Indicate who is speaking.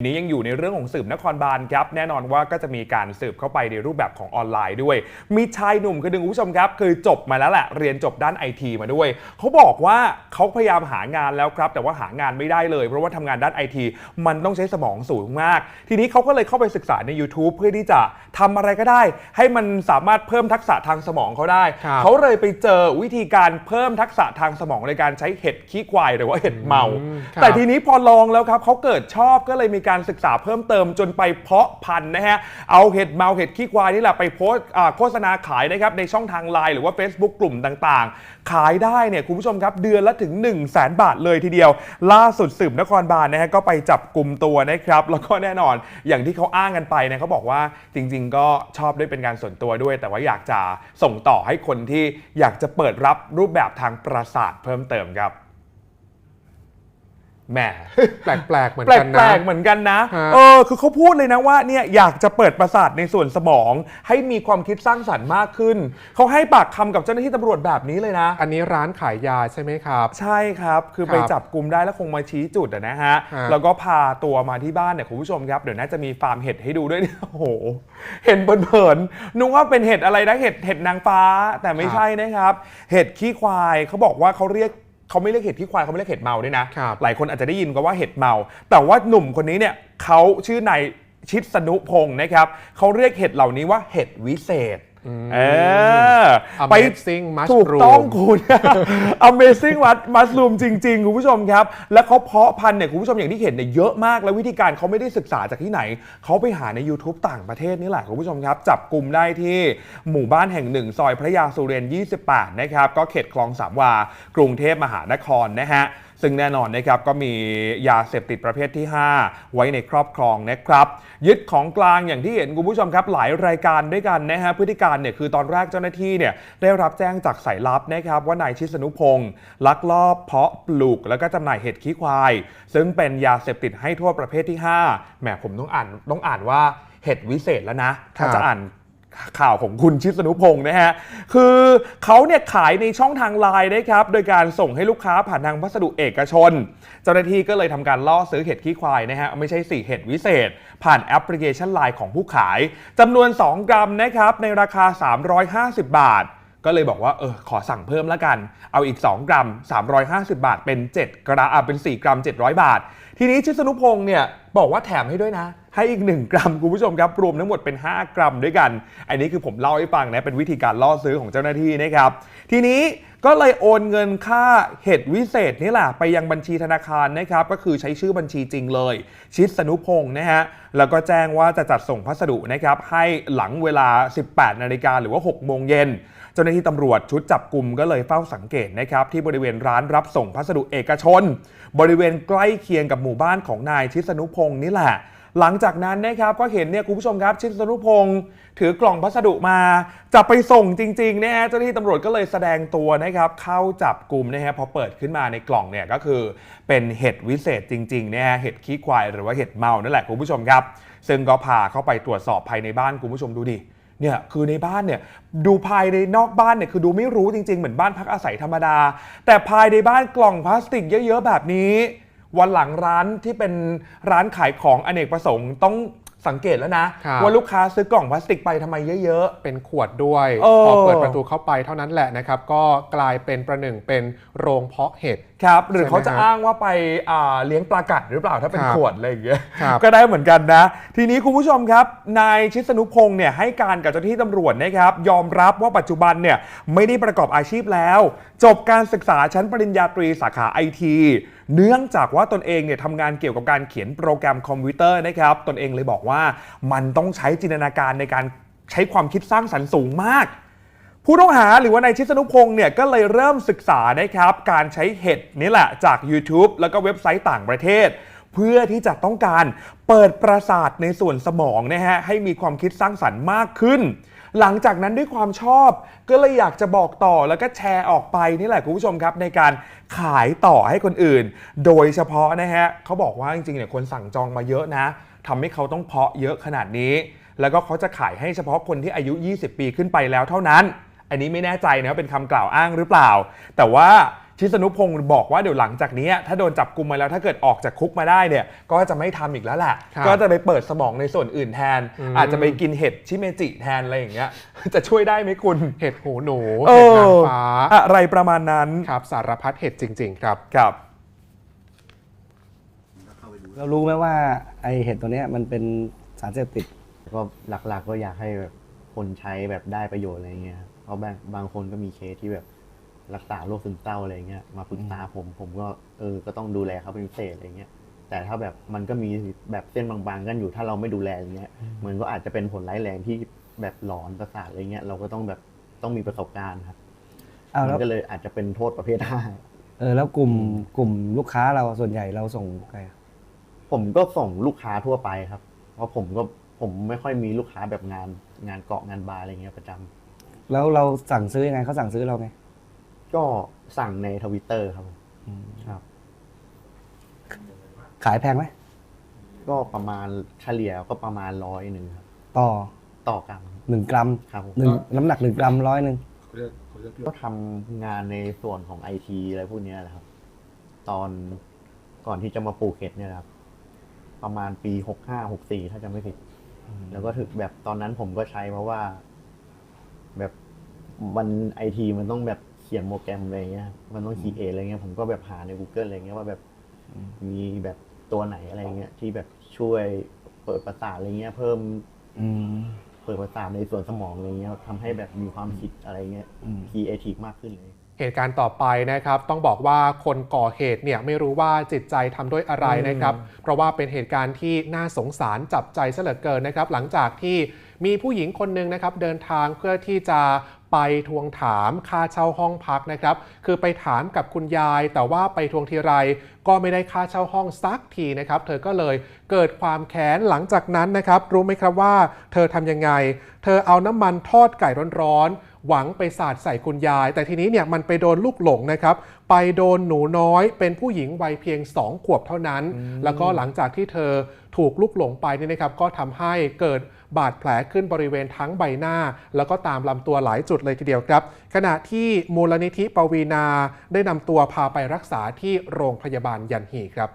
Speaker 1: นี้ยังอยู่ในเรื่องของสืบนครบาลครับ แน่นอนว่าก็จะมีการสืบเข้าไปในรูปแบบของออนไลน์ด้วย มีชายหนุ่มคนหนึ่งคุณผู้ชมครับคือจบมาแล้วแหละเรียนจบด้านไอทีมาด้วย เขาบอกว่าเขาพยายามหางานแล้วครับ แต่ว่าหางานไม่ได้เลย เพราะว่าทำงานด้านไอทีมันต้องใช้สมองสูงมาก ทีนี้เขาก็เลยเข้าไปศึกษาใน YouTube เพื่อที่จะทำอะไรก็ได้ ให้มันสามารถเพิ่มทักษะทางสมองเขาได้
Speaker 2: ครับ
Speaker 1: เขาเลยไปเจอวิธีการเพิ่มทักษะทางสมองในการใช้เห็ดขี้ควายหรือว่าเห็ดเมา
Speaker 2: อืมครับ
Speaker 1: แต่ทีนี้พอลองแล้วครับเขาเกิดชอบก็เลยมีการศึกษาเพิ่มเติมจนไปเพาะพันธุ์นะฮะ เอาเห็ดเมาเห็ดขี้ควายนี่แหละไปโพส์โฆษณาขายนะครับในช่องทางไลน์หรือว่า Facebook กลุ่มต่างๆ ขายได้เนี่ยคุณผู้ชมครับเดือนละถึง 1 0 0 0 0แบาทเลยทีเดียว ล่าสุดสืบนครบาลนะฮะก็ไปจับกลุ่มตัวนะครับแล้วก็แน่นอนอย่างที่เขาอ้างกันไปนะเขาบอกว่าจริง ๆ ก็ชอบด้วยเป็นการส่วนตัวด้วย แต่ว่าอยากจะส่งต่อให้คนที่อยากจะเปิดรับรูปแบบทางประสาทเพิ่มเติมครับ แหม
Speaker 2: แปลกๆเหมือน
Speaker 1: แป
Speaker 2: กัน
Speaker 1: ล
Speaker 2: นะ
Speaker 1: กๆเหมือนกันนะ
Speaker 2: ฮะ
Speaker 1: เออ คือเขาพูดเลยนะว่าเนี่ยอยากจะเปิดประสาทในส่วนสมอง ให้มีความคิดสร้างสรรค์มากขึ้น เขาให้ปากคำกับเจ้าหน้าที่ตำรวจแบบนี้เลยนะ
Speaker 2: อันนี้ร้านขายยาใช่ไหมครับ
Speaker 1: ใช่ครับ คือ
Speaker 2: ครับ
Speaker 1: ไปจับกลุ่มได้แล้วคงมาชี้จุดอะนะฮะ
Speaker 2: ฮะ
Speaker 1: แล้วก็พาตัวมาที่บ้านเนี่ยคุณผู้ชมครับ เดี๋ยวน่าจะมีฟาร์มเห็ดให้ดูด้วย โอ้โห เห็นเผินๆนึกว่าเป็นเห็ดอะไรนะ เห็ดเห็ดนางฟ้า แต่ไม่ใช่นะครับ เห็ดขี้ควายเขาบอกว่าเขาเรียก เขาไม่เรียกเห็ดขี้ควายเขาไม่เรียกเห็ดเมาด้วยนะ
Speaker 2: ครับ
Speaker 1: หลายคนอาจจะได้ยินก็ว่าเห็ดเมา แต่ว่าหนุ่มคนนี้เนี่ยเขาชื่อนายชิดสนุพงศ์นะครับเขาเรียกเห็ดเหล่านี้ว่าเห็ดวิเศษ เออไป
Speaker 2: Amazing
Speaker 1: ถูก
Speaker 2: Mushroom
Speaker 1: ต้องคุณ Amazing วัดมัสลูมจริง ๆ คุณผู้ชมครับ แล้วเขาเพาะพันธุ์เนี่ยคุณผู้ชมอย่างที่เห็นเนี่ยเยอะมาก แล้ววิธีการเขาไม่ได้ศึกษาจากที่ไหน เขาไปหาใน YouTube ต่างประเทศนี่แหละคุณผู้ชมครับ จับกลุ่มได้ที่หมู่บ้านแห่งหนึ่ง ซอยพระยาสุเรน 28 นะครับ ก็เขตคลองสามวา กรุงเทพมหานครนะฮะ ซึ่งแน่นอนนะครับก็มียาเสพติดประเภทที่ 5 ไว้ในครอบครองนะครับ ยึดของกลางอย่างที่เห็นคุณผู้ชมครับ หลายรายการด้วยกันนะฮะพฤติการเนี่ยคือตอนแรกเจ้าหน้าที่เนี่ยได้รับแจ้งจากสายลับนะครับว่านายชิสนุพงศ์ลักลอบเพาะปลูกแล้วก็จำหน่ายเห็ดขี้ควาย ซึ่งเป็นยาเสพติดให้โทษประเภทที่5แหมผมต้องอ่านต้องอ่านว่าเห็ดวิเศษแล้วนะถ้าจะอ่าน ข่าวของคุณชิสนุพงศ์นะฮะ คือเขาเนี่ยขายในช่องทางไลน์นะครับ โดยการส่งให้ลูกค้าผ่านทางพัสดุเอกชน เจ้าหน้าที่ก็เลยทำการล่อซื้อเห็ดขี้ควายนะฮะ ไม่ใช่สี่เห็ดวิเศษ ผ่านแอปพลิเคชันไลน์ของผู้ขายจำนวน 2 กรัมนะครับ ในราคา 350 บาท ก็เลยบอกว่าเออขอสั่งเพิ่มแล้วกัน เอาอีก 2 กรัม 350 บาท เป็น 7 กรัมอะเป็น 4 กรัม 700 บาท ทีนี้ชิสนุพงศ์เนี่ยบอกว่าแถมให้ด้วยนะ ให้อีก 1 กรัมคุณผู้ชมครับ รวมทั้งหมดเป็น 5 กรัมด้วยกัน อันนี้คือผมเล่าให้ฟังนะเป็นวิธีการล่อซื้อของเจ้าหน้าที่นะครับ ทีนี้ก็เลยโอนเงินค่าเห็ดวิเศษนี่แหละไปยังบัญชีธนาคารนะครับ ก็คือใช้ชื่อบัญชีจริงเลย ชิดสนุพงศ์นะฮะแล้วก็แจ้งว่าจะจัดส่งพัสดุนะครับให้หลังเวลา 18 นาฬิกาหรือว่า 6 โมงเย็น จ้าหน้าที่ตำรวจชุดจับกลุ่มก็เลยเฝ้าสังเกตนะครับที่บริเวณร้านรับส่งพัสดุเอกชน บริเวณใกล้เคียงกับหมู่บ้านของนายชิสนุพงศ์นี่แหละ หลังจากนั้นนะครับก็เห็นเนี่ยคุณผู้ชมครับชิสนุพงศ์ถือกล่องพัสดุมาจะไปส่งจริงๆนะฮะเจ้าหน้าที่ตำรวจก็เลยแสดงตัวนะครับเข้าจับกลุ่มนะฮะพอเปิดขึ้นมาในกล่องเนี่ยก็คือเป็นเห็ดวิเศษจริงๆนะฮะเห็ดขี้ควายหรือว่าเห็ดเมานั่นแหละคุณผู้ชมครับ ซึ่งก็พาเข้าไปตรวจสอบภายในบ้านคุณผู้ชมดูดิ เนี่ยคือในบ้านเนี่ยดูภายในนอกบ้านเนี่ยคือดูไม่รู้จริงๆ เหมือนบ้านพักอาศัยธรรมดา แต่ภายในบ้านกล่องพลาสติกเยอะๆแบบนี้ วันหลังร้านที่เป็นร้านขายของอเนกประสงค์ต้อง สังเกตแล้วนะ
Speaker 2: ครับ
Speaker 1: ว่าลูกค้าซื้อกล่องพลาสติกไปทำไมเยอะ
Speaker 2: เป็นขวดด้วย
Speaker 1: เออ
Speaker 2: พอเปิดประตูเข้าไปเท่านั้นแหละนะครับ ก็กลายเป็นประหนึ่งเป็นโรงเพาะเห็ด
Speaker 1: ๆ ครับ หรือ
Speaker 2: ใช่ไหม
Speaker 1: เขาจะ
Speaker 2: ฮะ
Speaker 1: อ้างว่าไปอ่าเลี้ยงปลากัดหรือเปล่าถ้าเป็น
Speaker 2: ครับ
Speaker 1: ขวดอะไรอย่างเงี้ย
Speaker 2: ครับ
Speaker 1: ก็ได้เหมือนกันนะ ทีนี้คุณผู้ชมครับ นายชิสนุพงศ์เนี่ยให้การกับเจ้าหน้าที่ตำรวจนะครับ ยอมรับว่าปัจจุบันเนี่ยไม่ได้ประกอบอาชีพแล้ว จบการศึกษาชั้นปริญญาตรีสาขาไอที เนื่องจากว่าตนเองเนี่ยทำงานเกี่ยวกับการเขียนโปรแกรมคอมพิวเตอร์นะครับ ตนเองเลยบอกว่ามันต้องใช้จินตนาการในการใช้ความคิดสร้างสรรค์สูงมาก ผู้ต้องหาหรือว่านายชิสนุพงศ์เนี่ยก็เลยเริ่มศึกษานะครับ การใช้เห็ดนี่แหละจาก YouTube แล้วก็เว็บไซต์ต่างประเทศ เพื่อที่จะต้องการเปิดประสาทในส่วนสมองนะฮะให้มีความคิดสร้างสรรค์มากขึ้น หลังจากนั้นด้วยความชอบ ก็เลยอยากจะบอกต่อแล้วก็แชร์ออกไปนี่แหละคุณผู้ชมครับ ในการขายต่อให้คนอื่น โดยเฉพาะนะฮะเขาบอกว่าจริงๆเนี่ยคนสั่งจองมาเยอะนะทำให้เขาต้องเพาะเยอะขนาดนี้ แล้วก็เขาจะขายให้เฉพาะคนที่อายุ 20 ปีขึ้นไปแล้วเท่านั้น อันนี้ไม่แน่ใจนะว่าเป็นคำกล่าวอ้างหรือเปล่า แต่ว่า ชิสนุพงศ์บอกว่าเดี๋ยวหลังจากนี้ถ้าโดนจับกลุมมาแล้วถ้าเกิดออกจากคุกมาได้เนี่ยก็จะไม่ทำอีกแล้วแหละ
Speaker 2: ครับ
Speaker 1: ก็จะไปเปิดสมองในส่วนอื่นแทน
Speaker 2: อืม
Speaker 1: อาจจะไปกินเห็ดชิเมจิแทนอะไรอย่างเงี้ยจะช่วยได้ไหมคุณ
Speaker 2: เห็ดหูหนู
Speaker 1: เอ
Speaker 2: เห็ด
Speaker 1: อนา
Speaker 2: งฟ้า
Speaker 1: อะไรประมาณนั้น
Speaker 2: ครับสารพัดเห็ดจริง ๆ ครับ
Speaker 1: ครับ
Speaker 3: เรารู้ไหมว่าไอเห็ดตัวเนี้ยมันเป็นสารเสพติด
Speaker 4: ก็หลักๆก็อยากให้แบบคนใช้แบบได้ประโยชน์อะไรเงี้ยครับเพราะบางบางคนก็มีเคสที่แบบ รักษาโรคซึมเศร้าอะไรเงี้ยมาปรึกษาผมผมก็เออก็ต้องดูแลเขาเป็นพิเศษอะไรเงี้ยแต่ถ้าแบบมันก็มีแบบเส้นบางๆกันอยู่ถ้าเราไม่ดูแลอย่างเงี้ยมันก็อาจจะเป็นผลร้ายแรงที่แบบหลอนประสาทอะไรเงี้ยเราก็ต้องแบบต้องมีประสบการณ์ครับ
Speaker 3: อ้าว
Speaker 4: มั
Speaker 3: แล้ว
Speaker 4: นก็เลยอาจจะเป็นโทษประเภทห้า
Speaker 3: เออแล้วกลุ่มกลุ่มลูกค้าเราส่วนใหญ่เราส่งใครอะ
Speaker 4: ผมก็ส่งลูกค้าทั่วไปครับ เพราะผมก็ผมไม่ค่อยมีลูกค้าแบบงานงานเกาะงานบาร์อะไรเงี้ยประจำ
Speaker 3: แล้วเราสั่งซื้อยังไงเขาสั่งซื้อเราไง
Speaker 4: ก็สั่งในทวิตเตอร์ครับผมครับ
Speaker 3: ขายแพงไหม
Speaker 4: ก็ประมาณเฉลี่ยก็ประมาณร้อยหนึ่งครับ
Speaker 3: ต่อ
Speaker 4: ต่อกรัม
Speaker 3: หนึ่งกรัม
Speaker 4: ครับผม
Speaker 3: หนึ่งน้ำหนักหนึ่งกรัมร้อยหนึ่ง
Speaker 4: ก็ทำงานในส่วนของไอทีอะไรพวกเนี้ยแหละครับ ตอนก่อนที่จะมาปลูกเห็ดเนี่ยครับ ประมาณปีหกห้าหกสี่ถ้าจะไม่ผิด แล้วก็ถึงแบบตอนนั้นผมก็ใช้เพราะว่า แบบมันไอทีมันต้องแบบเขียนโปรแกรมอะไรเงี้ย มันต้องคีเออะไรเงี้ย ผมก็แบบหาใน Google อะไรเงี้ยว่าแบบมีแบบตัวไหนอะไรเงี้ยที่แบบช่วยเปิดประสาทอะไรเงี้ย เพิ่ม
Speaker 3: อืม
Speaker 4: เปิดประสาทในส่วนสมองอะไรเงี้ยทำให้แบบมีความคิดอะไรเงี้ย
Speaker 3: อืม
Speaker 4: คีเอทีฟมากขึ้นเลย
Speaker 2: เหตุการณ์ต่อไปนะครับต้องบอกว่าคนก่อเหตุเนี่ยไม่รู้ว่าจิตใจทำด้วยอะไรนะครับ เพราะว่าเป็นเหตุการณ์ที่น่าสงสารจับใจซะเหลือเกินนะครับ หลังจากที่มีผู้หญิงคนหนึ่งนะครับเดินทางเพื่อที่จะ ไปทวงถามค่าเช่าห้องพักนะครับ คือไปถามกับคุณยาย แต่ว่าไปทวงทีไร ก็ไม่ได้ค่าเช่าห้องสักทีนะครับ เธอก็เลยเกิดความแค้นหลังจากนั้นนะครับ รู้ไหมครับว่า เธอทำยังไง เธอเอาน้ำมันทอดไก่ร้อนๆ หวังไปสาดใส่คุณยาย แต่ทีนี้เนี่ยมันไปโดนลูกหลงนะครับ ไปโดนหนูน้อยเป็นผู้หญิงวัยเพียง 2 ขวบเท่านั้น แล้วก็หลังจากที่เธอถูกลูกหลงไปเนี่ยนะครับก็ทำให้เกิดบาดแผลขึ้นบริเวณทั้งใบหน้า แล้วก็ตามลำตัวหลายจุดเลยทีเดียวครับ ขณะที่มูลนิธิปวีนาได้นำตัวพาไปรักษาที่โรงพยาบาลยันฮีครับ